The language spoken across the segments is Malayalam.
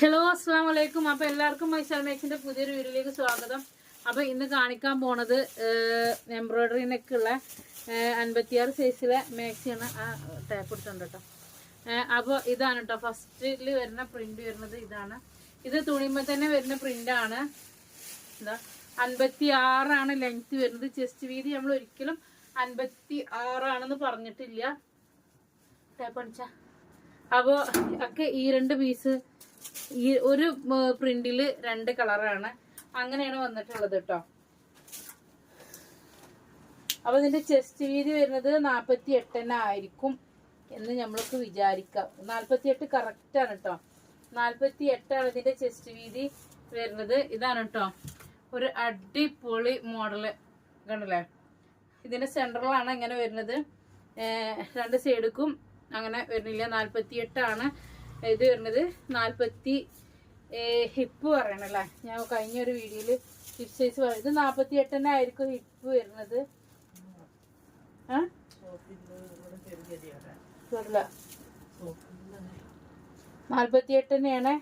ഹലോ അസ്സാം വലൈക്കും അപ്പൊ എല്ലാവർക്കും മൈസാൽ മേക്സിന്റെ പുതിയൊരു വീഡിയോയിലേക്ക് സ്വാഗതം. അപ്പൊ ഇന്ന് കാണിക്കാൻ പോണത് എംബ്രോയിഡറിനൊക്കെ ഉള്ള അൻപത്തിയാറ് സൈസിലെ മാക്സിയാണ് ആ ടാപ്പ് എടുത്തുണ്ട് കേട്ടോ അപ്പോൾ ഇതാണ് കേട്ടോ ഫസ്റ്റിൽ വരുന്ന പ്രിന്റ് വരുന്നത് ഇതാണ്. ഇത് തുണിയുമ്പോൾ തന്നെ വരുന്ന പ്രിന്റ് ആണ്. എന്താ അൻപത്തി ആറാണ് ലെങ്ത് വരുന്നത്. ചെസ്റ്റ് വീതി നമ്മൾ ഒരിക്കലും അൻപത്തി ആറാണെന്ന് പറഞ്ഞിട്ടില്ല. ടാപ്പ് അടിച്ചാ. അപ്പോ ഒക്കെ ഈ രണ്ട് പീസ് ഈ ഒരു പ്രിന്റിൽ രണ്ട് കളറാണ്. അങ്ങനെയാണ് വന്നിട്ടുള്ളത് കേട്ടോ അപ്പൊ ഇതിന്റെ ചെസ്റ്റ് വീതി വരുന്നത് നാപ്പത്തി തന്നെ ആയിരിക്കും എന്ന് നമ്മൾക്ക് വിചാരിക്കാം. നാൽപ്പത്തി എട്ട് ആണ് കേട്ടോ നാൽപ്പത്തി എട്ടാണ് ഇതിന്റെ ചെസ്റ്റ് വീതി വരുന്നത്. ഇതാണ് കേട്ടോ ഒരു അടിപൊളി മോഡൽ. കണ്ടല്ലേ? ഇതിന്റെ സെൻട്രലാണ് ഇങ്ങനെ വരുന്നത്. രണ്ട് സൈഡിക്കും അങ്ങനെ വരുന്നില്ല. നാൽപ്പത്തി എട്ടാണ് ഇത് വരുന്നത് നാൽപ്പത്തി ഹിപ്പ് പറയണല്ലേ? ഞാൻ കഴിഞ്ഞ ഒരു വീഡിയോയിൽ ഹിപ്പ് സൈസ് പറയും ഇത് എട്ട് തന്നെ ആയിരിക്കും ഹിപ്പ് വരുന്നത്. നാല്പത്തി എട്ട് തന്നെയാണ്.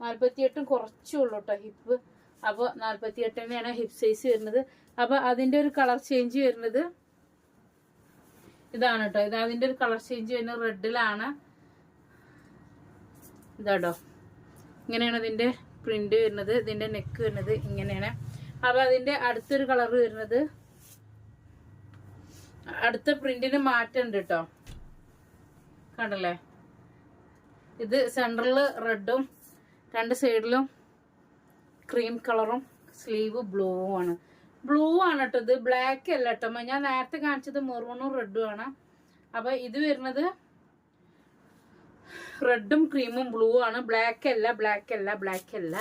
നാൽപ്പത്തി എട്ടും കുറച്ചുള്ളൂ കേട്ടോ ഹിപ്പ്. അപ്പോൾ നാൽപ്പത്തി എട്ട് തന്നെയാണ് ഹിപ്പ് സൈസ് വരുന്നത്. അപ്പോൾ അതിന്റെ ഒരു കളർ ചേഞ്ച് വരുന്നത് ഇതാണ് കേട്ടോ ഇത് അതിന്റെ ഒരു കളർ ചേഞ്ച് വരുന്നത്. റെഡിലാണ് ഇതാട്ടോ. ഇങ്ങനെയാണ് ഇതിന്റെ പ്രിന്റ് വരുന്നത് ഇതിന്റെ നെക്ക് വരുന്നത് ഇങ്ങനെയാണ്. അപ്പോൾ അതിന്റെ അടുത്തൊരു കളർ വരുന്നത്. അടുത്ത പ്രിന്റിന് മാറ്റം ഉണ്ട് കേട്ടോ കണ്ടല്ലേ? ഇത് സെൻട്രൽ റെഡും രണ്ട് സൈഡിലും ക്രീം കളറും സ്ലീവ് ബ്ലൂവും ആണ്. ബ്ലൂ ആണ് കേട്ടോ ഇത്. ബ്ലാക്ക് അല്ല കേട്ടോ ഞാൻ നേരത്തെ കാണിച്ചത് മെറൂണും റെഡും ആണ്. അപ്പോൾ ഇത് വരുന്നത് റെഡും ക്രീമും ബ്ലൂ ആണ്. ബ്ലാക്ക് അല്ല ബ്ലാക്ക് അല്ല ബ്ലാക്ക് അല്ല.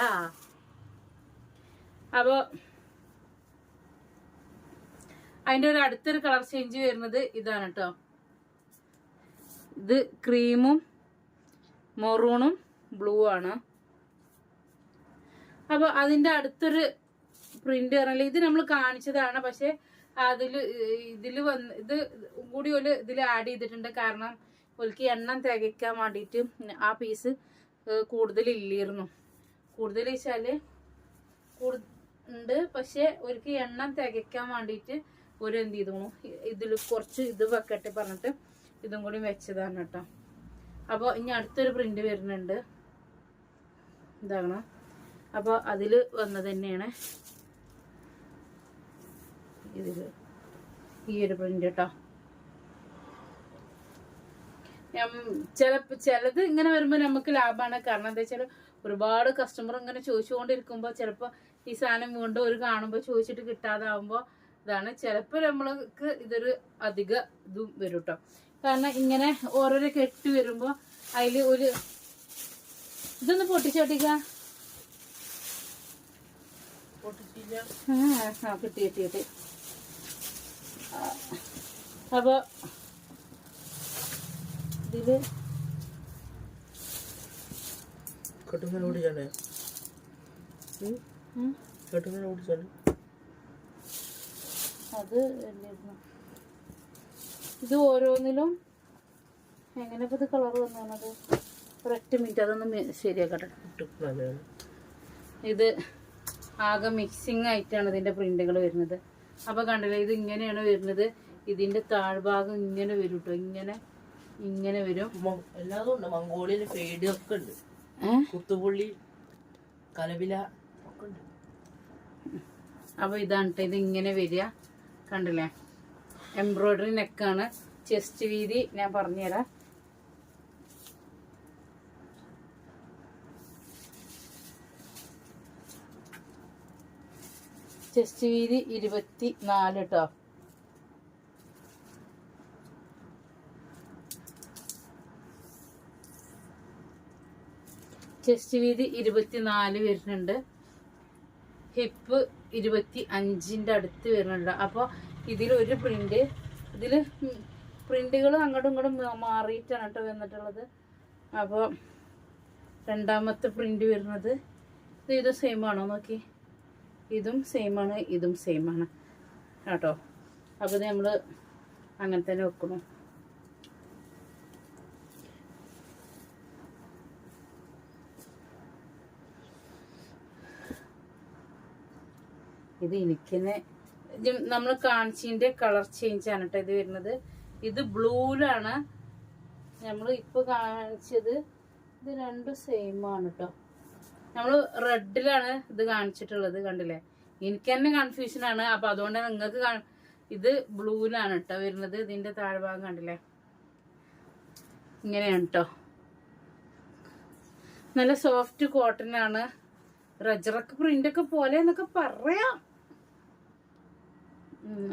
അപ്പൊ അതിന്റെ ഒരു അടുത്തൊരു കളർ ചേഞ്ച് വരുന്നത് ഇതാണ് കേട്ടോ. ഇത് ക്രീമും മെറൂണും ബ്ലൂ ആണ്. അപ്പൊ അതിന്റെ അടുത്തൊരു പ്രിന്റ് പറഞ്ഞാൽ ഇത് നമ്മൾ കാണിച്ചതാണ്. പക്ഷെ അതിൽ ഇതിൽ വന്ന് ഇത് കൂടി ഒരു ഇതിൽ ആഡ് ചെയ്തിട്ടുണ്ട്. കാരണം ഒലിക്ക് എണ്ണം തികയ്ക്കാൻ വേണ്ടിയിട്ട് ആ പീസ് കൂടുതൽ കൂടുതലില്ലായിരുന്നു കൂടുതൽ വെച്ചാൽ ഉണ്ട് പക്ഷെ ഒരിക്കൽ എണ്ണം തികയ്ക്കാൻ വേണ്ടിയിട്ട് ഒരു എന്ത് ചെയ്തു ഇതിൽ കുറച്ച് ഇത് വെക്കട്ടെ പറഞ്ഞിട്ട് ഇതും കൂടി വെച്ചതാണ് കേട്ടോ അപ്പോൾ ഇനി അടുത്തൊരു പ്രിന്റ് വരുന്നുണ്ട്. ഇതാകണം. അപ്പോൾ അതിൽ വന്നത് തന്നെയാണ് ഇതിൽ ഈ ഒരു പ്രിന്റ് കേട്ടോ ചിലപ്പോ ചിലത് ഇങ്ങനെ വരുമ്പോൾ നമുക്ക് ലാഭമാണ് കാരണം എന്താ വെച്ചാൽ ഒരുപാട് കസ്റ്റമർ ഇങ്ങനെ ചോദിച്ചുകൊണ്ടിരിക്കുമ്പോൾ ചിലപ്പോൾ ഈ സാധനം വീണ്ടും ഒരു കാണുമ്പോൾ ചോദിച്ചിട്ട് കിട്ടാതാവുമ്പോൾ ഇതാണ്. ചിലപ്പോൾ നമ്മൾക്ക് ഇതൊരു അധിക ഇതും വരും കേട്ടോ കാരണം ഇങ്ങനെ ഓരോരോ കെട്ടി വരുമ്പോൾ അതിൽ ഒരു ഇതൊന്ന് പൊട്ടിച്ചോട്ടിക്ക ആ കിട്ടി കിട്ടി കിട്ടി. അപ്പൊ ഇതിൽ കെട്ടുങ്ങനെ ഓടിച്ചാലേ ഉം, കെട്ടുങ്ങനെ ഓടിച്ചാലേ അത് എന്തായിരുന്നു ഇത് ഓരോന്നിലും എങ്ങനെ ഇത് കളർ വന്നത് ഒരൊറ്റ മിനിറ്റ് അതൊന്ന് ശരിയാക്കട്ടെ. ഇത് ആകെ മിക്സിങ് ആയിട്ടാണ് ഇതിന്റെ പ്രിന്റുകൾ വരുന്നത്. അപ്പൊ കണ്ടില്ലേ ഇത് ഇങ്ങനെയാണ് വരുന്നത്. ഇതിന്റെ താഴ്ഭാഗം ഇങ്ങനെ വരും കേട്ടോ ഇങ്ങനെ ഇങ്ങനെ വരും. എല്ലാതും ഉണ്ട്. മംഗോളിയൻ ഫേഡ് ഒക്കെ ഉണ്ട്. കുത്തുപുള്ളി കലവില ഒക്കെ ഉണ്ട്. അപ്പൊ ഇതാണ് ഇത് ഇങ്ങനെ വരിക. കണ്ടില്ലേ? എംബ്രോയിഡറി നെക്കാണ് ചെസ്റ്റ് വീതി ഞാൻ പറഞ്ഞുതരാം. ചെസ്റ്റ് വീതി ഇരുപത്തി നാല് കേട്ടോ ചെസ്റ്റ് വീതി ഇരുപത്തിനാല് വരുന്നുണ്ട്. ഹിപ്പ് ഇരുപത്തി അഞ്ചിന്റെ അടുത്ത് വരുന്നുണ്ട്. അപ്പോൾ ഇതിലൊരു പ്രിന്റ് ഇതിൽ പ്രിന്റുകൾ അങ്ങോട്ടും ഇങ്ങോട്ടും മാറിയിട്ടാണ് കേട്ടോ വന്നിട്ടുള്ളത്. അപ്പോൾ രണ്ടാമത്തെ പ്രിന്റ് വരുന്നത് ഇത് ഇത് സെയിം ആണോ നോക്കി. ഇതും സെയിം ആണ് ഇതും സെയിം ആണ് കേട്ടോ. അപ്പോൾ നമ്മൾ അങ്ങനെ തന്നെ വെക്കണം ഇത് എനിക്ക് തന്നെ നമ്മൾ കാണിച്ചതിന്റെ കളർ ചേഞ്ച് ആണ് കേട്ടോ ഇത് വരുന്നത്. ഇത് ബ്ലൂയിലാണ് നമ്മൾ ഇപ്പോൾ കാണിച്ചത് ഇത് രണ്ടും സെയിം ആണ് കേട്ടോ നമ്മൾ റെഡിലാണ് ഇത് കാണിച്ചിട്ടുള്ളത് കണ്ടില്ലേ? എനിക്ക് തന്നെ കൺഫ്യൂഷൻ ആണ്. അപ്പൊ അതുകൊണ്ട് നിങ്ങൾക്ക് ഇത് ബ്ലൂവിലാണ് കേട്ടോ വരുന്നത്. ഇതിന്റെ താഴ്ഭാഗം കണ്ടില്ലേ? ഇങ്ങനെയാണ് കേട്ടോ നല്ല സോഫ്റ്റ് കോട്ടൺ ആണ്. റജറക്ക് പ്രിന്റ് ഒക്കെ പോലെ എന്നൊക്കെ പറയാം.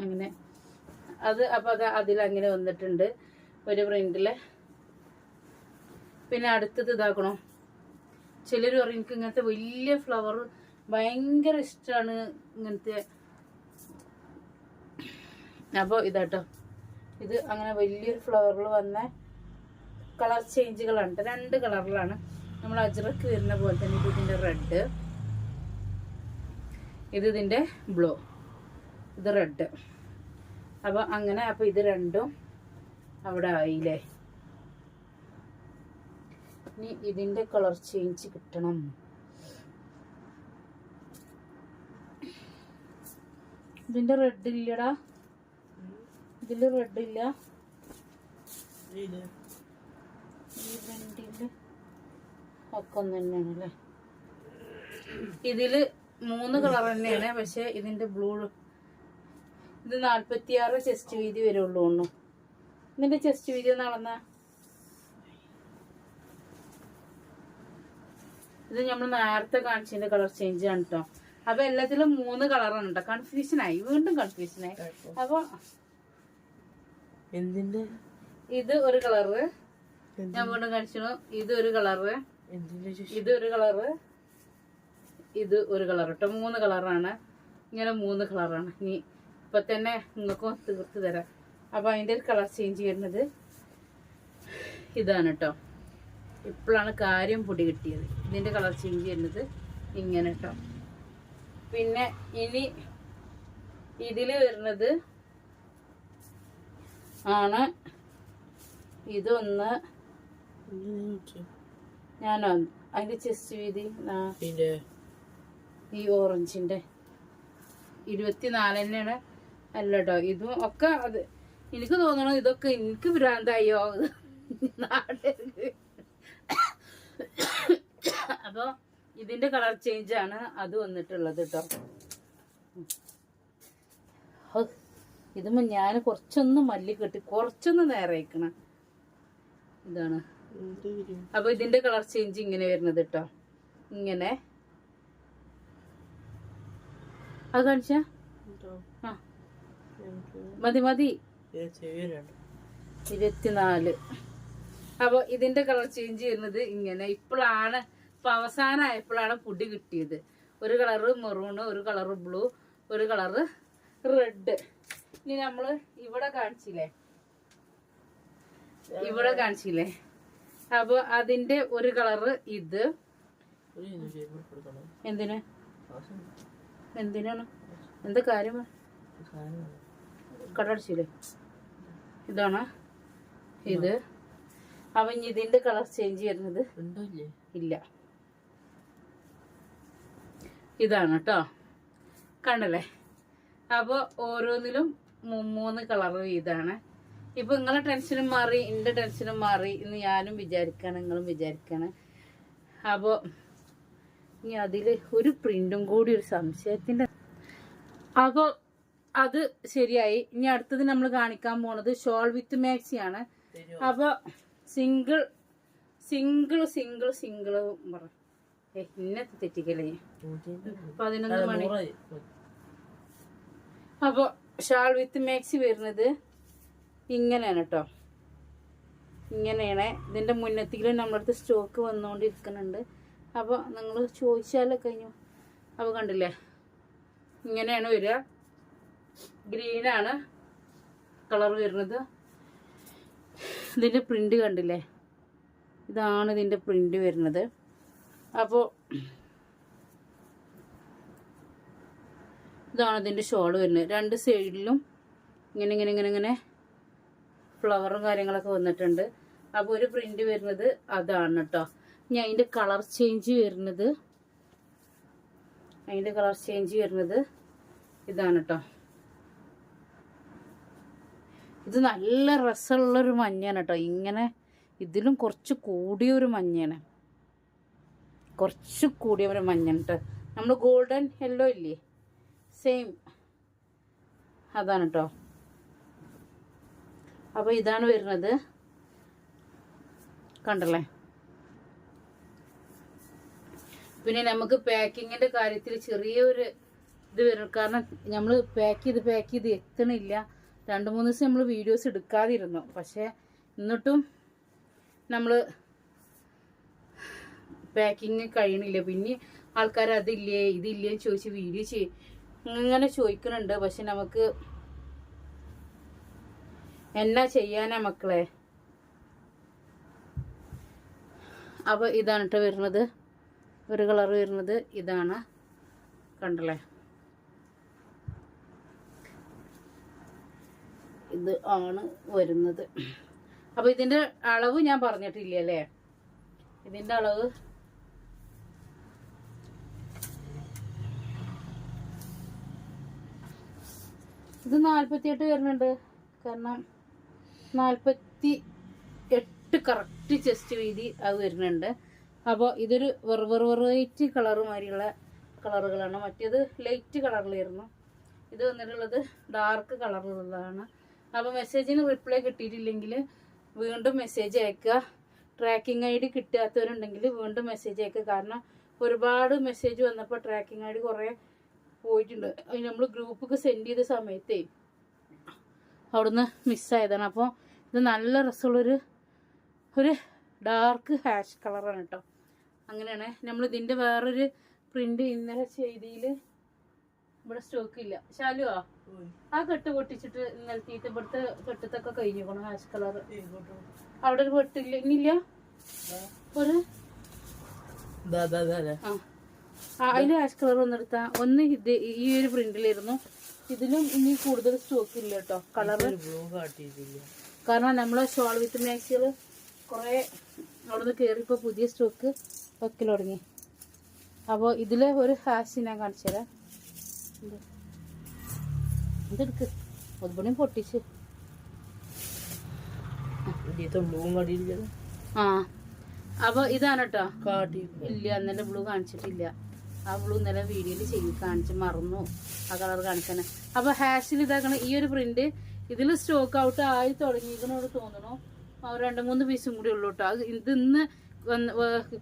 അങ്ങനെ. അത് അപ്പൊ അത് അതിൽ അങ്ങനെ വന്നിട്ടുണ്ട്. ഒരു പ്രിന്റിൽ പിന്നെ അടുത്തത് ഇതാക്കണോ? ചിലർ പറയും എനിക്ക് ഇങ്ങനത്തെ വലിയ ഫ്ലവർ ഭയങ്കര ഇഷ്ടമാണ് ഇങ്ങനത്തെ. അപ്പോൾ ഇതാട്ടോ. ഇത് അങ്ങനെ വലിയൊരു ഫ്ലവറിൽ വന്ന കളർ ചേഞ്ചുകളാണ്. രണ്ട് കളറിലാണ് നമ്മൾ അജ്രക്ക് വരുന്ന പോലെ തന്നെ ഇത് ഇതിന്റെ റെഡ് ഇത് ഇതിന്റെ ബ്ലൂ ഇത് റെഡ് അപ്പോൾ അങ്ങനെ അപ്പോൾ ഇത് രണ്ടും അവിടെ ആയില്ലേ? ഇനി ഇതിന്റെ കളർ ചേഞ്ച് കിട്ടണം. ഇതിന്റെ റെഡ് ഇല്ലടാ. ഇതിൽ റെഡ് ഇല്ല. ഈ തന്നെയാണ് അല്ലേ? ഇതിൽ മൂന്ന് കളർ തന്നെയാണ് പക്ഷെ ഇതിന്റെ ബ്ലൂ ഇത് നാല്പത്തിയാറ് ചെസ്റ്റ് വീതി വരുള്ളൂ ഒന്നു ഇതിന്റെ ചെസ്റ്റ് വീതി ഒന്ന് അളന്ന. ഇത് നമ്മൾ നേരത്തെ കാണിച്ചതിന്റെ കളർ ചേഞ്ച് ആണ് കേട്ടോ അപ്പൊ എല്ലാത്തിലും മൂന്ന് കളറാണ് കേട്ടോ കൺഫ്യൂഷൻ ആയി. വീണ്ടും കൺഫ്യൂഷൻ ആയി. അപ്പൊ എന്തിന്റെ? ഇത് ഒരു കളറ് ഞാൻ വീണ്ടും കാണിച്ചു ഇത് ഒരു കളറ് ഇത് ഒരു കളറ് ഇത് ഒരു കളർ കേട്ടോ മൂന്ന് കളറാണ് ഇങ്ങനെ മൂന്ന് കളറാണ് ഇനി ഇപ്പൊ തന്നെ നിങ്ങൾക്കും തീർത്ത് തരാം. അപ്പൊ അതിന്റെ കളർ ചേഞ്ച് വരുന്നത് ഇതാണ് കേട്ടോ ഇപ്പോഴാണ് കാര്യം പൊടി കിട്ടിയത്. ഇതിന്റെ കളർ ചേഞ്ച് ചെയ്യുന്നത് ഇങ്ങനെ കേട്ടോ പിന്നെ ഇനി ഇതിൽ വരുന്നത് ആണ്. ഇതൊന്ന് ഞാനോ അതിന്റെ ചെസ്റ്റ് വീതി ഈ ഓറഞ്ചിന്റെ ഇരുപത്തിനാല് തന്നെയാണ്. അല്ല കേട്ടോ ഇതും ഒക്കെ അത് എനിക്ക് തോന്നണു ഇതൊക്കെ എനിക്ക് ഭ്രാന്തായോ? നാട്ടുകാർക്ക് അപ്പൊ ഇതിന്റെ കളർ ചേഞ്ച് ആണ് അത് വന്നിട്ടുള്ളത് കേട്ടോ ഇതുമ്പോ ഞാൻ കുറച്ചൊന്ന് മല്ലി കെട്ടി കുറച്ചൊന്ന് നേരെ അയക്കണം ഇതാണ് അപ്പോൾ അപ്പൊ ഇതിന്റെ കളർ ചേഞ്ച് ഇങ്ങനെ വരുന്നത് കേട്ടോ ഇങ്ങനെ. അത് കാണിച്ചോ? ആ. മതി മതി. ഇരുപത്തിനാല്. അപ്പൊ ഇതിന്റെ കളർ ചേഞ്ച് ചെയ്യുന്നത് ഇങ്ങനെ. ഇപ്പോഴാണ് ഇപ്പൊ അവസാനമായപ്പോഴാണ് പുടി കിട്ടിയത്. ഒരു കളറ് മെറൂണ് ഒരു കളറ് ബ്ലൂ ഒരു കളറ് റെഡ്. ഇനി നമ്മൾ ഇവിടെ കാണിച്ചില്ലേ? ഇവിടെ കാണിച്ചില്ലേ? അപ്പൊ അതിന്റെ ഒരു കളറ് ഇത്. എന്തിന്? എന്തിനാണ്? എന്താ കാര്യം ഒരു സാധനം കടടിച്ചില്ലേ ഇതാണ്. ഇത്. അവൻ ഇതിന്റെ കളർ ചേഞ്ച് ചെയ്യുന്നത് ഇല്ല. ഇതാണ് കേട്ടോ കണ്ടല്ലേ? അപ്പോൾ ഓരോന്നിലും മൂന്ന് കളർ ഇതാണ്. ഇപ്പൊ നിങ്ങളെ ടെൻഷനും മാറി എന്റെ ടെൻഷനും മാറി എന്ന് ഞാനും വിചാരിക്കാണ് നിങ്ങളും വിചാരിക്കാണ്. അപ്പോൾ ഇനി അതിൽ ഒരു പ്രിന്റും കൂടി ഒരു സംശയത്തിന്റെ അപ്പോൾ അത് ശരിയായി. ഇനി അടുത്തത് നമ്മൾ കാണിക്കാൻ പോണത് ഷോൾ വിത്ത് മാക്സി ആണ്. അപ്പൊ സിംഗിൾ സിംഗിൾ സിംഗിൾ സിംഗിൾ പറ. എന്നെ ഇന്നത്തെ തെറ്റിക്കല്ലേ? പതിനൊന്ന് മണി. അപ്പൊ ഷാൾ വിത്ത് മാക്സി വരുന്നത് ഇങ്ങനെയാണ് കേട്ടോ ഇങ്ങനെയാണ്. ഇതിന്റെ മുന്നത്തേലും നമ്മളടുത്ത് സ്റ്റോക്ക് വന്നുകൊണ്ടിരിക്കുന്നുണ്ട് അപ്പൊ നിങ്ങൾ ചോദിച്ചാലൊക്കെ കഴിഞ്ഞു. അപ്പൊ കണ്ടില്ലേ? ഇങ്ങനെയാണ് വരിക. ഗ്രീനാണ് കളർ വരുന്നത്. ഇതിന്റെ പ്രിന്റ് കണ്ടില്ലേ? ഇതാണ് ഇതിന്റെ പ്രിന്റ് വരുന്നത്. അപ്പോൾ ഇതാണ് ഇതിന്റെ ഷോൾ വരുന്നത്. രണ്ട് സൈഡിലും ഇങ്ങനെ ഇങ്ങനെ ഇങ്ങനെ ഇങ്ങനെ ഫ്ലവറും കാര്യങ്ങളൊക്കെ വന്നിട്ടുണ്ട്. അപ്പോൾ ഒരു പ്രിന്റ് വരുന്നത് അതാണ് കേട്ടോ ഇനി അതിന്റെ കളർ ചേഞ്ച് വരുന്നത്. അതിന്റെ കളർ ചേഞ്ച് വരുന്നത് ഇതാണ് കേട്ടോ ഇത് നല്ല രസമുള്ളൊരു മഞ്ഞയാണ് കേട്ടോ. ഇങ്ങനെ ഇതിലും കുറച്ച് കൂടിയ ഒരു മഞ്ഞയാണ്. കുറച്ച് കൂടിയ ഒരു മഞ്ഞ കേട്ടോ. നമ്മൾ ഗോൾഡൻ യെല്ലോ ഇല്ലേ? സെയിം അതാണ് കേട്ടോ. അപ്പോൾ ഇതാണ് വരുന്നത്. കണ്ടല്ലേ? പിന്നെ നമുക്ക് പാക്കിങ്ങിന്റെ കാര്യത്തിൽ ചെറിയൊരു ഇത് വരും. കാരണം നമ്മൾ പാക്ക് ചെയ്ത് പാക്ക് ചെയ്ത് എത്തണില്ല. രണ്ട് മൂന്ന് ദിവസം നമ്മൾ വീഡിയോസ് എടുക്കാതിരുന്നു. പക്ഷേ എന്നിട്ടും നമ്മൾ പാക്കിങ് കഴിയണില്ല. പിന്നെ ആൾക്കാർ അതില്ലേ ഇതില്ലേ ചോദിച്ച് വീഡിയോ ചെയ് ഇങ്ങനെ ചോദിക്കുന്നുണ്ട് പക്ഷെ നമുക്ക് എന്നാ ചെയ്യാനാ മക്കളെ? അപ്പോൾ ഇതാണ് കേട്ടോ വരുന്നത്. ഒരു കളർ വരുന്നത്. ഇതാണ്. കണ്ടല്ലേ? ഇത് ആണ് വരുന്നത്. അപ്പോൾ ഇതിന്റെ അളവ് ഞാൻ പറഞ്ഞിട്ടില്ല അല്ലേ? ഇതിന്റെ അളവ് ഇത് നാൽപ്പത്തിയെട്ട് വരുന്നുണ്ട്. കാരണം നാൽപ്പത്തി എട്ട് കറക്റ്റ് ചെസ്റ്റ് വീതി അത് വരുന്നുണ്ട്. അപ്പോൾ ഇതൊരു വെറു വെറു വെറൈറ്റി കളർ മാതിരിയുള്ള കളറുകളാണ് മറ്റേത് ലൈറ്റ് കളറിലായിരുന്നു ഇത് വന്നിട്ടുള്ളത് ഡാർക്ക് കളറുള്ളതാണ് അപ്പോൾ മെസ്സേജിന് റിപ്ലൈ കിട്ടിയിട്ടില്ലെങ്കിൽ വീണ്ടും മെസ്സേജ് അയക്കുക. ട്രാക്കിംഗ് ഐ ഡി കിട്ടാത്തവരുണ്ടെങ്കിൽ വീണ്ടും മെസ്സേജ് അയക്കുക. കാരണം ഒരുപാട് മെസ്സേജ് വന്നപ്പോൾ ട്രാക്കിംഗ് ഐ ഡി കുറേ പോയിട്ടുണ്ട്. നമ്മൾ ഗ്രൂപ്പിക്ക് സെൻഡ് ചെയ്ത സമയത്തേ അവിടുന്ന് മിസ്സായതാണ് അപ്പോൾ ഇത് നല്ല രസമുള്ളൊരു ഒരു ഡാർക്ക് ഹാഷ് കളറാണ് കേട്ടോ അങ്ങനെയാണ്. നമ്മൾ ഇതിന്റെ വേറൊരു പ്രിന്റ് ഇന്നലെ ചെയ്തിയിൽ ഇവിടെ സ്റ്റോക്ക് ഇല്ല. ശാലുവാ? ആ കെട്ട് പൊട്ടിച്ചിട്ട് ഇന്നലത്തെ ഇവിടുത്തെ കെട്ടത്തൊക്കെ കഴിഞ്ഞിരിക്കണം ഹാഷ് കളർ അവിടെ ഒരു വെട്ടില്ല ഇന്നില്ല ഒരു ആ. ആ, ഹാഷ് കളർ ഒന്നെടുത്താ ഒന്ന് ഇത് ഈ ഒരു പ്രിന്റിലായിരുന്നു. ഇതിലും ഇനി കൂടുതൽ സ്റ്റോക്ക് ഇല്ല കേട്ടോ. കളർ ബ്ലൂ കാട്ടിയിട്ടില്ല. കാരണം നമ്മളെ ഷോൾ വിത്ത് മാക്സികൾ കുറേ അവിടുന്ന് കയറിയപ്പോൾ പുതിയ സ്റ്റോക്ക് വെക്കൽ തുടങ്ങി അപ്പോൾ ഇതിലെ ഒരു ഹാഷ് ഞാൻ കാണിച്ചു തരാം. ഇതെടുക്ക് ഒതുപണിയും പൊട്ടിച്ച്. ആ അപ്പോൾ ഇതാണ് കേട്ടോ കാട്ടി ഇല്ല ഇന്നലെ ബ്ലൂ കാണിച്ചിട്ടില്ല. ആ ബ്ലൂ ഇന്നലെ വീഡിയോയിൽ ചെയ്ത് കാണിച്ച് മറന്നു. ആ കളർ കാണിക്കാൻ അപ്പൊ ഹാഷിൽ ഇതാക്കണ ഈ ഒരു പ്രിന്റ് ഇതിൽ സ്റ്റോക്ക് ഔട്ട് ആയി തുടങ്ങിയിരിക്കണോട് തോന്നണു ആ, രണ്ട് മൂന്ന് പീസും കൂടി ഉള്ളൂ കേട്ടോ ഇത് ഇന്ന്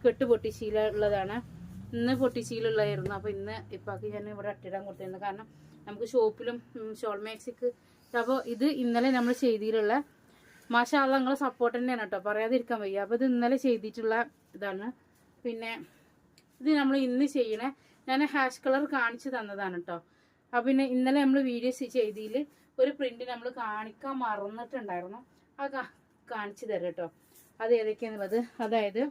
കെട്ട് പൊട്ടിശീല ഉള്ളതാണ്. ഇന്ന് പൊട്ടിശീലുള്ളതായിരുന്നു അപ്പൊ ഇന്ന് ഇപ്പാക്ക് ഞാൻ ഇവിടെ അട്ടിടാൻ കൊടുത്തിരുന്നു. കാരണം നമുക്ക് ഷോപ്പിലും ഷോൾ മാക്സിക്ക് അപ്പോൾ ഇത് ഇന്നലെ നമ്മൾ ചെയ്തിട്ടുള്ള മാഷാള്ള നിങ്ങളെ സപ്പോർട്ട് തന്നെയാണ് കേട്ടോ പറയാതിരിക്കാൻ വയ്യ. അപ്പോൾ ഇത് ഇന്നലെ ചെയ്തിട്ടുള്ള ഇതാണ്. പിന്നെ ഇത് നമ്മൾ ഇന്ന് ചെയ്യണേ ഞാൻ ഹാഷ് കളർ കാണിച്ചു തന്നതാണ് കേട്ടോ അപ്പം പിന്നെ ഇന്നലെ നമ്മൾ വീഡിയോസ് ചെയ്തതിൽ ഒരു പ്രിന്റ് നമ്മൾ കാണിക്കാൻ മറന്നിട്ടുണ്ടായിരുന്നു. ആ കാണിച്ചു തരാം കേട്ടോ അത് ഏതൊക്കെയാണെന്നുള്ളത് അതായത്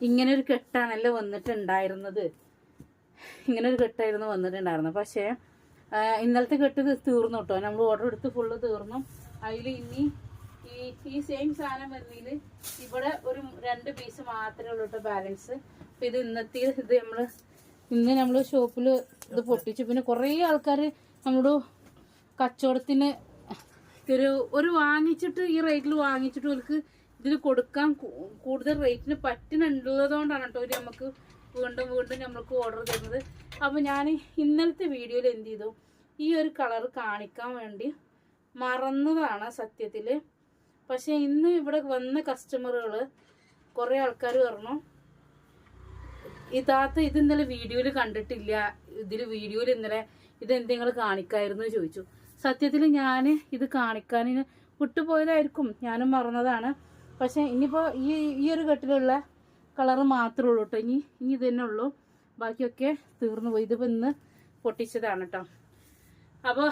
ഇങ്ങനെ ഒരു കെട്ടാണല്ലോ വന്നിട്ടുണ്ടായിരുന്നത്. ഇങ്ങനെ ഒരു കെട്ടായിരുന്നു വന്നിട്ടുണ്ടായിരുന്നത് പക്ഷേ ഇന്നലത്തെ കെട്ട് തീർന്നു കേട്ടോ നമ്മൾ ഓർഡർ എടുത്ത് ഫുള്ള് തീർന്നു. അതിൽ ഇനി ഈ ഈ സെയിം സാധനം വരുന്നതിൽ ഇവിടെ ഒരു രണ്ട് പീസ് മാത്രമേ ഉള്ളൂ കേട്ടോ ബാലൻസ് അപ്പം ഇത് ഇന്നത്തെ ഇത് നമ്മൾ ഇന്ന് നമ്മൾ ഷോപ്പിൽ ഇത് പൊട്ടിച്ചു. പിന്നെ കുറേ ആൾക്കാർ നമ്മുടെ കച്ചവടത്തിന് ഒരു ഒരു വാങ്ങിച്ചിട്ട് ഈ റേറ്റിൽ വാങ്ങിച്ചിട്ട് അവർക്ക് ഇതിൽ കൊടുക്കാൻ കൂടുതൽ റേറ്റിന് പറ്റുന്നുള്ളതുകൊണ്ടാണ് കേട്ടോ ഒരു നമുക്ക് വീണ്ടും വീണ്ടും നമ്മൾക്ക് ഓർഡർ തരുന്നത്. അപ്പോൾ ഞാൻ ഇന്നലത്തെ വീഡിയോയിൽ എന്ത് ചെയ്തു? ഈ ഒരു കളർ കാണിക്കാൻ വേണ്ടി മറന്നതാണ് സത്യത്തിൽ പക്ഷേ ഇന്ന് ഇവിടെ വന്ന കസ്റ്റമറുകൾ കുറേ ആൾക്കാർ പറഞ്ഞു ഈ താത്ത ഇത് ഇന്നലെ വീഡിയോയിൽ കണ്ടിട്ടില്ല. ഇതിൽ വീഡിയോയിൽ ഇന്നലെ ഇത് എന്തെങ്കിലും കാണിക്കായിരുന്നു ചോദിച്ചു. സത്യത്തിൽ ഞാൻ ഇത് കാണിക്കാൻ വിട്ടുപോയതായിരിക്കും. ഞാനും മറന്നതാണ്. പക്ഷേ ഇനിയിപ്പോൾ ഈ ഈ ഒരു കെട്ടിലുള്ള കളറ് മാത്രമേ ഉള്ളൂ കേട്ടോ ഇനി ഇനി ഇത് തന്നെ ഉള്ളൂ. ബാക്കിയൊക്കെ തീർന്നു പോയി. ഇതിപ്പോൾ ഇന്ന് പൊട്ടിച്ചതാണ് കേട്ടോ അപ്പോൾ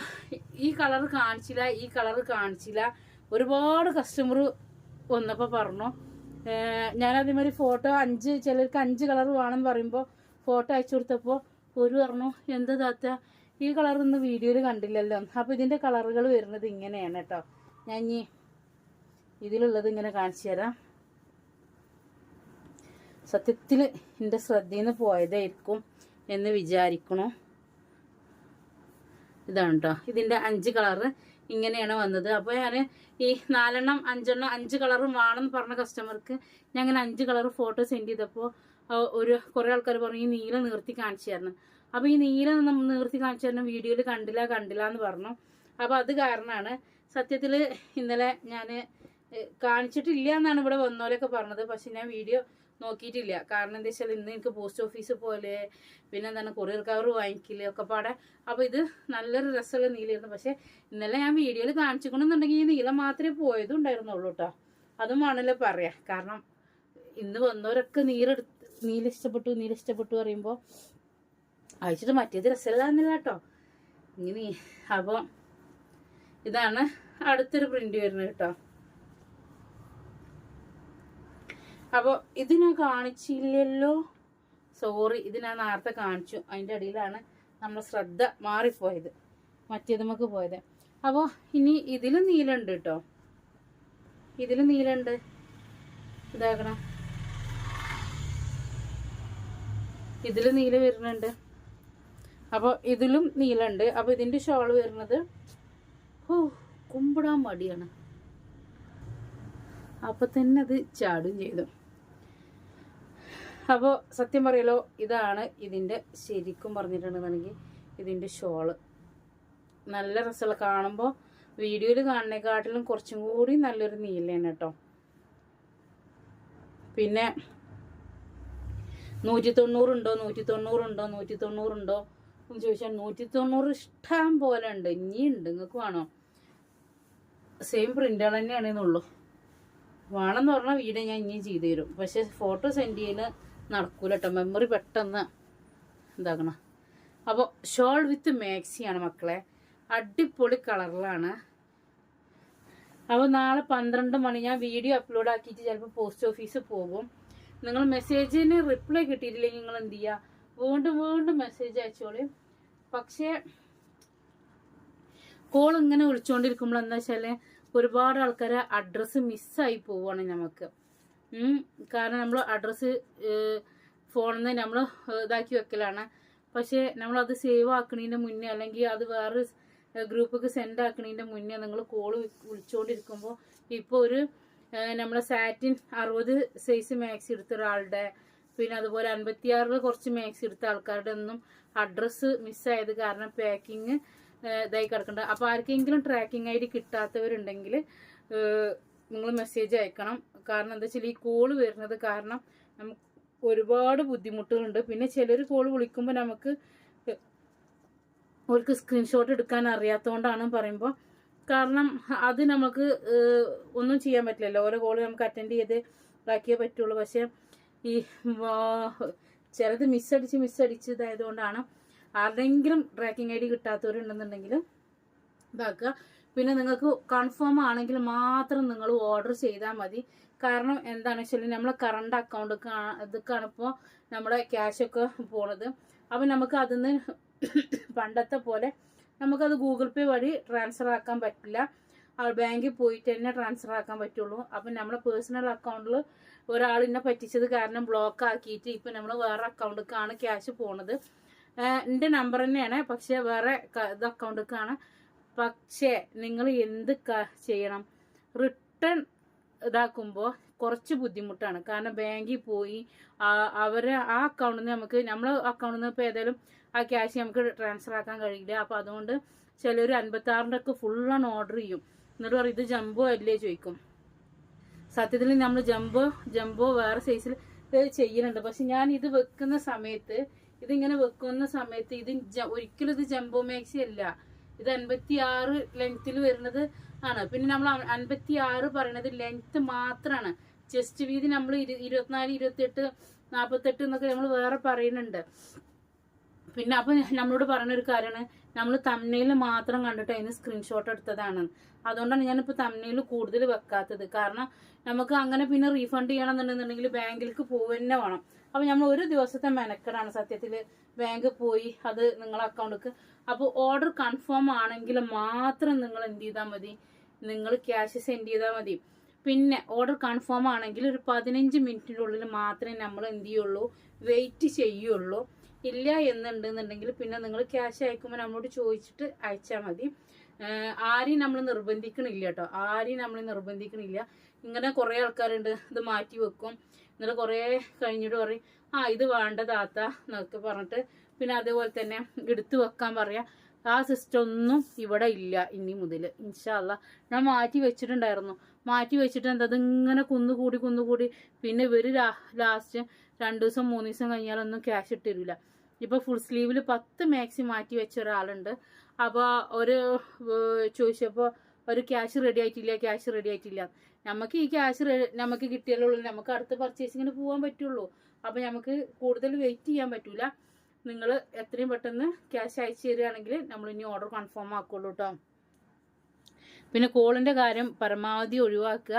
ഈ കളർ കാണിച്ചില്ല ഈ കളർ കാണിച്ചില്ല. ഒരുപാട് കസ്റ്റമർ വന്നപ്പോൾ പറഞ്ഞു ഞാൻ അതേമാതിരി ഫോട്ടോ അഞ്ച് ചിലർക്ക് അഞ്ച് കളർ വേണമെന്ന് പറയുമ്പോൾ ഫോട്ടോ അയച്ചു കൊടുത്തപ്പോൾ ഒരു പറഞ്ഞു എന്താ താത്ത? ഈ കളർ ഇന്ന് വീഡിയോയിൽ കണ്ടില്ലല്ലോ. അപ്പോൾ ഇതിന്റെ കളറുകൾ വരുന്നത് ഇങ്ങനെയാണ് കേട്ടോ ഞാൻ ഇനി ഇതിലുള്ളത് ഇങ്ങനെ കാണിച്ചു തരാം. സത്യത്തിൽ എന്റെ ശ്രദ്ധയിൽ നിന്ന് പോയതായിരിക്കും എന്ന് വിചാരിക്കണു. ഇതാണ് കേട്ടോ ഇതിന്റെ അഞ്ച് കളറ് ഇങ്ങനെയാണ് വന്നത്. അപ്പോൾ ഞാൻ ഈ നാലെണ്ണം അഞ്ചെണ്ണം അഞ്ച് കളറും വേണമെന്ന് പറഞ്ഞ കസ്റ്റമർക്ക് ഞാൻ അങ്ങനെ അഞ്ച് കളർ ഫോട്ടോ സെൻഡ് ചെയ്തപ്പോൾ ഒരു കുറേ ആൾക്കാർ പറഞ്ഞു ഈ നീല നിർത്തി കാണിച്ചു തരണം അപ്പോൾ ഈ നീല നിർത്തി കാണിച്ചു തരണം വീഡിയോയിൽ കണ്ടില്ല കണ്ടില്ല എന്ന് പറഞ്ഞു. അപ്പോൾ അത് കാരണമാണ് സത്യത്തിൽ ഇന്നലെ ഞാൻ കാണിച്ചിട്ടില്ല എന്നാണ് ഇവിടെ വന്നോലൊക്കെ പറഞ്ഞത്. പക്ഷെ ഞാൻ വീഡിയോ നോക്കിയിട്ടില്ല. കാരണം എന്താ വെച്ചാൽ ഇന്ന് എനിക്ക് പോസ്റ്റ് ഓഫീസ് പോലെ പിന്നെ എന്താണ് കൊറിയർ കവർ വാങ്ങിക്കില്ല ഒക്കെ പാടെ. അപ്പോൾ ഇത് നല്ലൊരു രസമുള്ള നീലയായിരുന്നു പക്ഷെ ഇന്നലെ ഞാൻ വീഡിയോയിൽ കാണിച്ചിക്കണമെന്നുണ്ടെങ്കിൽ ഈ നീല മാത്രമേ പോയതും ഉണ്ടായിരുന്നുള്ളൂ കേട്ടോ അതും വേണമല്ലോ പറയാം കാരണം ഇന്ന് വന്നവരൊക്കെ നീരെടുത്ത് നീല ഇഷ്ടപ്പെട്ടു നീല ഇഷ്ടപ്പെട്ടു പറയുമ്പോൾ അയച്ചിട്ട് മറ്റേത് രസമില്ലാന്നില്ല കേട്ടോ ഇങ്ങനെ അപ്പോൾ ഇതാണ് അടുത്തൊരു പ്രിന്റ് വരുന്നത് കേട്ടോ അപ്പോൾ ഇതിനെ കാണിച്ചില്ലല്ലോ? സോറി ഇത് ഞാൻ നേരത്തെ കാണിച്ചു. അതിന്റെ അടിയിലാണ് നമ്മൾ ശ്രദ്ധ മാറിപ്പോയത്. മറ്റേത് നമുക്ക് പോയത്. അപ്പോൾ ഇനി ഇതിലും നീലുണ്ട് കേട്ടോ ഇതിലും നീലുണ്ട്. ഇതാക്കണം. ഇതിൽ നീല വരുന്നുണ്ട്. അപ്പോൾ ഇതിലും നീലുണ്ട്. അപ്പോൾ ഇതിന്റെ ഷോൾ വരുന്നത് ഓ കുമ്പിടാൻ മടിയാണ്. അപ്പം തന്നെ അത് ചാടും ചെയ്തു. അപ്പോൾ സത്യം പറയലോ ഇതാണ് ഇതിന്റെ ശരിക്കും പറഞ്ഞിട്ടുണ്ടെന്നുണ്ടെങ്കിൽ ഇതിന്റെ ഷോൾ. നല്ല രസമുള്ള കാണുമ്പോൾ വീഡിയോയിൽ കാണുന്നേക്കാട്ടിലും കുറച്ചും കൂടി നല്ലൊരു നീലയാണ് കേട്ടോ. പിന്നെ നൂറ്റി തൊണ്ണൂറുണ്ടോ നൂറ്റി തൊണ്ണൂറുണ്ടോ നൂറ്റി തൊണ്ണൂറുണ്ടോ എന്ന് ചോദിച്ചാൽ നൂറ്റി തൊണ്ണൂറ് ഇഷ്ടം പോലെ ഉണ്ട്. ഇനിയുണ്ട് നിങ്ങൾക്ക് വേണോ? സെയിം പ്രിന്റുകൾ തന്നെയാണെന്നുള്ളൂ വേണമെന്ന് പറഞ്ഞാൽ വീഡിയോ ഞാൻ ഇനിയും ചെയ്തു തരും പക്ഷേ ഫോട്ടോ സെൻഡ് ചെയ്യുന്ന നടക്കൂല കേട്ടോ മെമ്മറി പെട്ടെന്ന് ഇതാക്കണം. അപ്പോൾ ഷോൾ വിത്ത് മാക്സിയാണ് മക്കളെ. അടിപൊളി കളറിലാണ്. അപ്പോൾ നാളെ പന്ത്രണ്ട് മണി ഞാൻ വീഡിയോ അപ്ലോഡ് ആക്കിയിട്ട് ചിലപ്പോൾ പോസ്റ്റ് ഓഫീസ് പോകും. നിങ്ങൾ മെസ്സേജിന് റിപ്ലൈ കിട്ടിയിട്ടില്ലെങ്കിൽ നിങ്ങൾ എന്ത് ചെയ്യുക വീണ്ടും വീണ്ടും മെസ്സേജ് അയച്ചോളി. പക്ഷേ കോൾ ഇങ്ങനെ വിളിച്ചുകൊണ്ടിരിക്കുമ്പോൾ എന്താ വെച്ചാൽ ഒരുപാട് ആൾക്കാരെ അഡ്രസ്സ് മിസ്സായി പോവുകയാണ് നമുക്ക്. കാരണം നമ്മൾ അഡ്രസ്സ് ഫോണിൽ നിന്ന് നമ്മൾ ഇതാക്കി വെക്കലാണ്. പക്ഷേ നമ്മളത് സേവ് ആക്കണതിന്റെ മുന്നേ അല്ലെങ്കിൽ അത് വേറെ ഗ്രൂപ്പൊക്കെ സെൻഡ് ആക്കണതിന്റെ മുന്നേ നിങ്ങൾ കോൾ വിളിച്ചുകൊണ്ടിരിക്കുമ്പോൾ ഇപ്പോൾ ഒരു നമ്മളെ സാറ്റിൻ അറുപത് സൈസ് മാക്സ് എടുത്ത ഒരാളുടെ പിന്നെ അതുപോലെ അൻപത്തിയാറിൽ കുറച്ച് മാക്സ് എടുത്ത ആൾക്കാരുടെ ഒന്നും അഡ്രസ്സ് മിസ്സായത് കാരണം പാക്കിങ് ഇതായി കിടക്കുന്നുണ്ട് അപ്പോൾ ആർക്കെങ്കിലും ട്രാക്കിംഗ് ഐ ഡി കിട്ടാത്തവരുണ്ടെങ്കിൽ നിങ്ങൾ മെസ്സേജ് അയക്കണം. കാരണം എന്താ വെച്ചാൽ ഈ കോൾ വരുന്നത് കാരണം നമുക്ക് ഒരുപാട് ബുദ്ധിമുട്ടുകളുണ്ട്. പിന്നെ ചിലർ കോൾ വിളിക്കുമ്പോൾ നമുക്ക് അവർക്ക് സ്ക്രീൻഷോട്ട് എടുക്കാൻ അറിയാത്തതുകൊണ്ടാണ് പറയുമ്പോൾ കാരണം അത് നമുക്ക് ഒന്നും ചെയ്യാൻ പറ്റില്ലല്ലോ. ഓരോ കോൾ നമുക്ക് അറ്റൻഡ് ചെയ്ത് ഇതാക്കിയേ പറ്റുള്ളൂ. പക്ഷേ ഈ ചിലത് മിസ്സടിച്ച് മിസ്സടിച്ച് ഇതായതുകൊണ്ടാണ് ആരുടെയെങ്കിലും ട്രാക്കിംഗ് ഐ ഡി കിട്ടാത്തവരുണ്ടെന്നുണ്ടെങ്കിൽ ഇതാക്കുക. പിന്നെ നിങ്ങൾക്ക് കൺഫേം ആണെങ്കിൽ മാത്രം നിങ്ങൾ ഓർഡർ ചെയ്താൽ മതി. കാരണം എന്താണെന്ന് വെച്ചാൽ നമ്മളെ കറണ്ട് അക്കൗണ്ട് ഇതൊക്കെയാണ് ഇപ്പോൾ നമ്മുടെ ക്യാഷൊക്കെ പോണത്. അപ്പം നമുക്ക് അതിൽ നിന്ന് പണ്ടത്തെ പോലെ നമുക്കത് ഗൂഗിൾ പേ വഴി ട്രാൻസ്ഫർ ആക്കാൻ പറ്റില്ല. ബാങ്കിൽ പോയിട്ട് തന്നെ ട്രാൻസ്ഫർ ആക്കാൻ പറ്റുള്ളൂ. അപ്പം നമ്മുടെ പേഴ്സണൽ അക്കൗണ്ടിൽ ഒരാൾ എന്നെ പറ്റിച്ചത് കാരണം ബ്ലോക്ക് ആക്കിയിട്ട് ഇപ്പം നമ്മൾ വേറെ അക്കൗണ്ടിലേക്കാണ് ക്യാഷ് പോണത്. എന്റെ നമ്പർ തന്നെയാണ്. പക്ഷേ വേറെ ഇത് അക്കൗണ്ടിലേക്കാണ് പക്ഷേ നിങ്ങൾ എന്ത് ചെയ്യണം? റിട്ടേൺ ഇതാക്കുമ്പോൾ കുറച്ച് ബുദ്ധിമുട്ടാണ്. കാരണം ബാങ്കിൽ പോയി അവരെ ആ അക്കൗണ്ടിൽ നിന്ന് നമുക്ക് നമ്മളെ അക്കൗണ്ടിൽ നിന്ന് ഇപ്പോൾ ഏതായാലും ആ ക്യാഷ് നമുക്ക് ട്രാൻസ്ഫർ ആക്കാൻ കഴിയില്ല. അപ്പോൾ അതുകൊണ്ട് ചിലർ അൻപത്താറിന്റെ ഒക്കെ ഫുള്ളാണ് ഓർഡർ ചെയ്യും. എന്നിട്ട് പറയും ഇത് ജംബോ അല്ലേ? ചോദിക്കും. സത്യത്തിൽ നമ്മൾ ജംബോ ജംബോ വേറെ സൈസിൽ ചെയ്യുന്നുണ്ട്. പക്ഷെ ഞാൻ ഇത് വെക്കുന്ന സമയത്ത് ഇതിങ്ങനെ വെക്കുന്ന സമയത്ത് ഇത് ഒരിക്കലും ഇത് ജംബോ മാക്സി അല്ല ഇത് അൻപത്തി ആറ് ലെങ്ത്തിൽ വരുന്നത് ആണ്. പിന്നെ നമ്മൾ അൻപത്തി ആറ് പറയണത് ലെങ്ത് മാത്രമാണ് ചെസ്റ്റ് വീതി നമ്മൾ ഇരുപത്തിനാല് ഇരുപത്തെട്ട് നാൽപ്പത്തെട്ട് എന്നൊക്കെ നമ്മൾ വേറെ പറയുന്നുണ്ട്. പിന്നെ അപ്പൊ നമ്മളോട് പറഞ്ഞൊരു കാര്യമാണ്. നമ്മൾ തമ്മനയിൽ മാത്രം കണ്ടിട്ട് അതിന് സ്ക്രീൻഷോട്ട് എടുത്തതാണ്. അതുകൊണ്ടാണ് ഞാനിപ്പോൾ തമ്മനയിൽ കൂടുതൽ വെക്കാത്തത്. കാരണം നമുക്ക് അങ്ങനെ പിന്നെ റീഫണ്ട് ചെയ്യണമെന്നുണ്ടെന്നുണ്ടെങ്കിൽ ബാങ്കിലേക്ക് പോകുക തന്നെ വേണം. അപ്പൊ നമ്മൾ ഒരു ദിവസത്തെ മെനക്കെടാണ് സത്യത്തിൽ ബാങ്ക് പോയി അത് നിങ്ങളെ അക്കൗണ്ടിക്ക്. അപ്പോൾ ഓർഡർ കൺഫേം ആണെങ്കിൽ മാത്രം നിങ്ങൾ എന്ത് ചെയ്താൽ മതി. നിങ്ങൾ ക്യാഷ് സെൻഡ് ചെയ്താൽ മതി. പിന്നെ ഓർഡർ കൺഫേം ആണെങ്കിൽ ഒരു പതിനഞ്ച് മിനിറ്റിന്റെ ഉള്ളിൽ മാത്രമേ നമ്മൾ എന്ത് ചെയ്യുള്ളൂ വെയിറ്റ് ചെയ്യുള്ളൂ. ഇല്ല എന്നുണ്ടെന്നുണ്ടെങ്കിൽ പിന്നെ നിങ്ങൾ ക്യാഷ് അയക്കുമ്പോൾ നമ്മളോട് ചോദിച്ചിട്ട് അയച്ചാൽ മതി. ആരെയും നമ്മൾ നിർബന്ധിക്കണില്ല കേട്ടോ. ആരെയും നമ്മൾ നിർബന്ധിക്കണില്ല. ഇങ്ങനെ കുറേ ആൾക്കാരുണ്ട് ഇത് മാറ്റി വെക്കും. എന്നിട്ട് കുറേ കഴിഞ്ഞിട്ട് പറയും ആ ഇത് വേണ്ട താത്ത എന്നൊക്കെ പറഞ്ഞിട്ട് പിന്നെ അതേപോലെ തന്നെ എടുത്തു വെക്കാൻ പറയാം. ആ സിസ്റ്റം ഒന്നും ഇവിടെ ഇല്ല ഇനി മുതൽ ഇൻഷാല്ല ഞാൻ മാറ്റി വെച്ചിട്ടുണ്ടായിരുന്നു. മാറ്റി വെച്ചിട്ട് എന്താ ഇങ്ങനെ കുന്നുകൂടി കുന്നുകൂടി പിന്നെ ഇവർ ലാസ്റ്റ് രണ്ട് ദിവസം മൂന്ന് ദിവസം കഴിഞ്ഞാലൊന്നും ക്യാഷ് ഇട്ടിരില്ല. ഇപ്പൊ ഫുൾ സ്ലീവിൽ പത്ത് മാക്സി മാറ്റി വെച്ച ഒരാളുണ്ട്. അപ്പോൾ ഒരു ചോദിച്ചപ്പോൾ ഒരു ക്യാഷ് റെഡി ആയിട്ടില്ല ക്യാഷ് റെഡി ആയിട്ടില്ല. നമുക്ക് ഈ ക്യാഷ് നമുക്ക് കിട്ടിയാലേ ഉള്ളൂ. നമുക്ക് അടുത്ത പർച്ചേസിങ്ങിന് പോകാൻ പറ്റുള്ളൂ. അപ്പോൾ നമുക്ക് കൂടുതൽ വെയിറ്റ് ചെയ്യാൻ പറ്റൂല. നിങ്ങൾ എത്രയും പെട്ടെന്ന് ക്യാഷ് അയച്ചു തരികയാണെങ്കിൽ നമ്മൾ ഇനി ഓർഡർ കൺഫേം ആക്കുള്ളൂ കേട്ടോ പിന്നെ കോളിന്റെ കാര്യം പരമാവധി ഒഴിവാക്കുക.